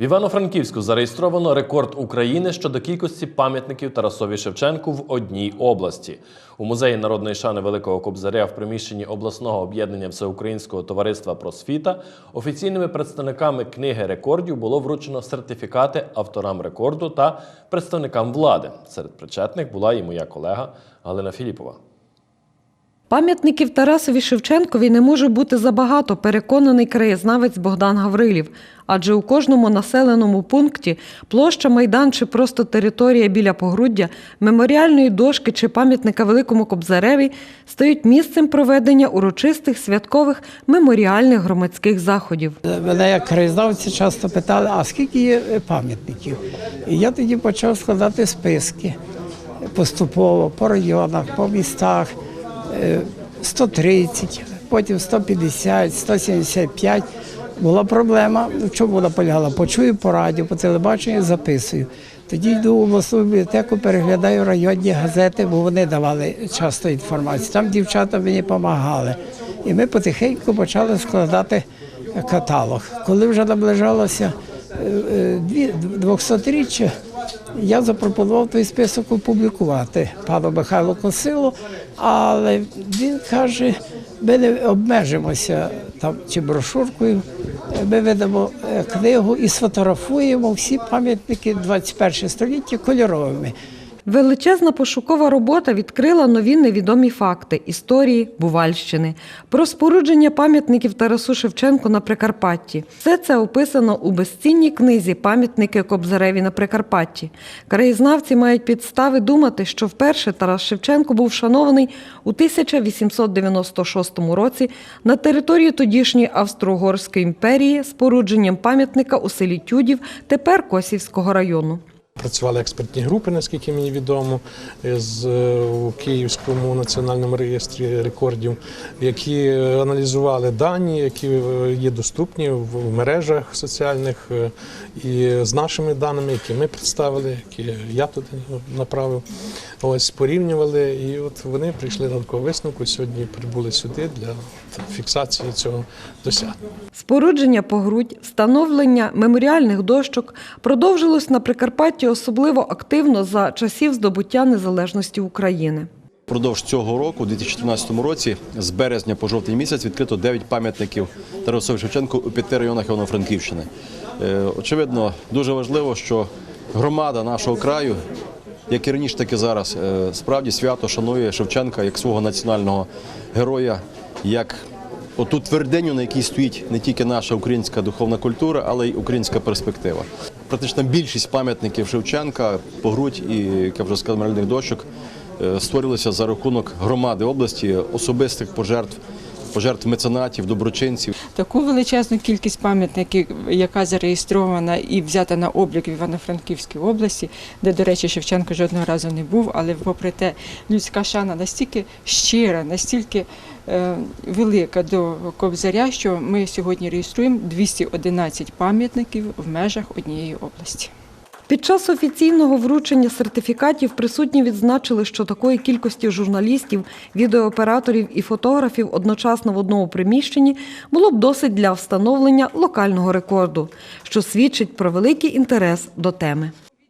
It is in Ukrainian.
В Івано-Франківську зареєстровано рекорд України щодо кількості пам'ятників Тарасові Шевченку в одній області. У музеї народної шани Великого Кобзаря в приміщенні обласного об'єднання Всеукраїнського товариства Просвіта офіційними представниками книги рекордів було вручено сертифікати авторам рекорду та представникам влади. Серед причетних була і моя колега Галина Філіпова. Пам'ятників Тарасові Шевченкові не може бути забагато, переконаний краєзнавець Богдан Гаврилів. Адже у кожному населеному пункті площа, майдан чи просто територія біля погруддя, меморіальної дошки чи пам'ятника Великому Кобзареві стають місцем проведення урочистих святкових меморіальних громадських заходів. Мене як краєзнавці часто питали, а скільки є е, пам'ятників? І я тоді почав складати списки поступово по районах, по містах. Е, 130, потім 150, 175. Була проблема. В чому вона полягала? Почую по радіо, по телебаченню, записую. Тоді йду в обласну бібліотеку, переглядаю районні газети, бо вони давали часто інформацію. Там дівчата мені допомагали. І ми потихеньку почали складати каталог. Коли вже наближалося е, е, дві- 200-річчя, я запропонував той список опублікувати пану Михайлу Косилу, але він каже, ми не обмежимося там чи брошуркою, ми видамо е, книгу і сфотографуємо всі пам'ятники 21 століття кольоровими. Величезна пошукова робота відкрила нові невідомі факти історії Бувальщини про спорудження пам'ятників Тарасу Шевченку на Прикарпатті. Все це описано у безцінній книзі Пам'ятники Кобзареві на Прикарпатті. Краєзнавці мають підстави думати, що вперше Тарас Шевченко був вшанований у 1896 році на території тодішньої Австро-Угорської імперії спорудженням пам'ятника у селі Тюдів, тепер Косівського району. Працювали експертні групи, наскільки мені відомо, з е, у Київському національному реєстрі рекордів, які аналізували дані, які е, є доступні в мережах соціальних, е, і з нашими даними, які ми представили, які я туди направив. Ось порівнювали, і от вони прийшли до такого висновку. Сьогодні прибули сюди для фіксації цього досягнення. Спорудження погрудь, встановлення меморіальних дощок продовжилось на Прикарпатті особливо активно за часів здобуття незалежності України. Продовж цього року, у 2014 році, з березня по жовтий місяць відкрито 9 пам'ятників Тарасові Шевченку у п'яти районах Івано-Франківщини. Е, Очевидно, дуже важливо, що громада нашого краю, як і раніше, так і зараз, е, справді свято шанує Шевченка як свого національного героя, як оту твердиню, на якій стоїть не тільки наша українська духовна культура, але й українська перспектива. Практично більшість пам'ятників Шевченка, погрудь і, як я вже сказав, моральних дощок е, створилися за рахунок громади області, особистих пожертв, пожертв меценатів, доброчинців. Таку величезну кількість пам'ятників, яка зареєстрована і взята на облік в Івано-Франківській області, де, до речі, Шевченко жодного разу не був, але попри те, людська шана настільки щира, настільки е, велика до Кобзаря, що ми сьогодні реєструємо 211 пам'ятників в межах однієї області. Під час офіційного вручення сертифікатів присутні відзначили, що такої кількості журналістів, відеооператорів і фотографів одночасно в одному приміщенні було б досить для встановлення локального рекорду, що свідчить про великий інтерес до теми.